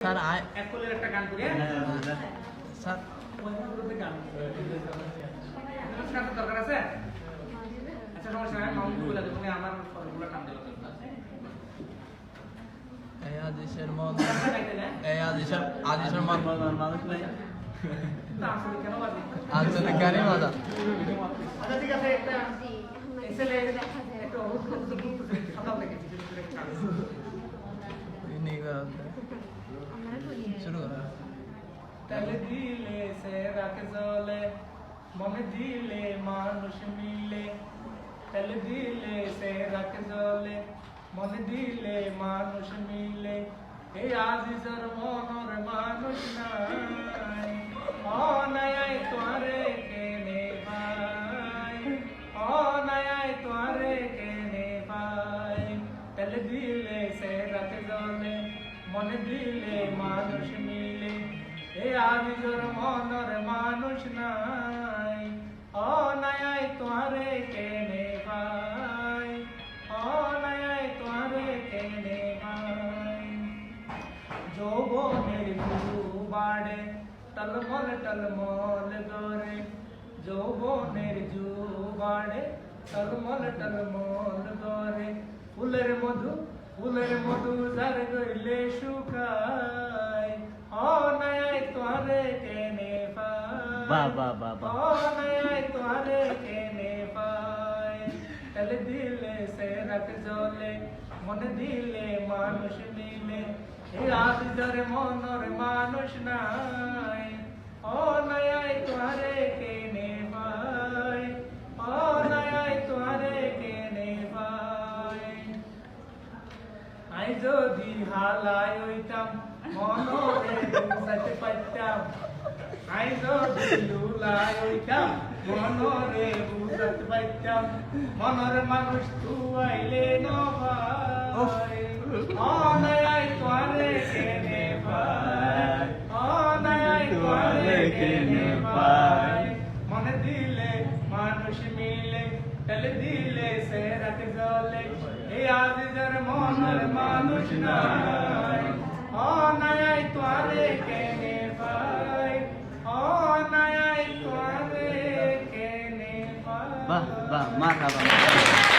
Sir আয়। একটা গান করি হ্যাঁ? স্যার। গান দরকার আছে? আচ্ছা সমস্যা নাই মাউন্ট বলে দেবো আমার ফর্মুলা টান দেবো এই গাইতে না এই আদিসের আদিসের মন। মানুষ নাই। না আসলে কেন বাজে? আচ্ছা ঠিক আছে একটা এক্সেলে একটা অনুরোধ তাহলে দিলে সে রাখে জলে? মনে দিলে মানুষ মিলে। তাহলে দিলে সে রাখে জলে? মনে দিলে মানুষ মিলে। এই আজিজর মনর মানুষ নাই। অনায় তোরে কেনে ভাই? অনায় তোরে কেনে ভাই? তাহলে দিলে সে রাখে জলে? মনে দিলে মিলে এ আবিজর মনর মানুষ নাই। অনায় তোরে কেনে ভাই। অনায় তোরে কেনে ভাই। যৌবনের গুরু বাড়ে টলমল টলমল গরে যৌবনের জু বাড়ে টলমল টলমল গরে ফুলের মধু ফুলের মধু যার গইলে শুকায় বাহ, বাহ, বাহ, বাহ। দিলে দিলে মানুষ মিলে। আদিজরে মনর মানুষ নাই। অনায় তোরে কেনে পায়। অনায় তোরে কেনে পায়। আই যদি হালাই হইতাম মনরে বুঝাতে পাইতাম মনরে মানুষ তু আইলে নবাই তোরে কেনে তোরে মনে দিলে মানুষ মিলে তেলে দিলে সে রাখ জলে এই আদিজর মনের মানুষ নাই অনায় তোরে Bah, bah, marhaba. marhaba.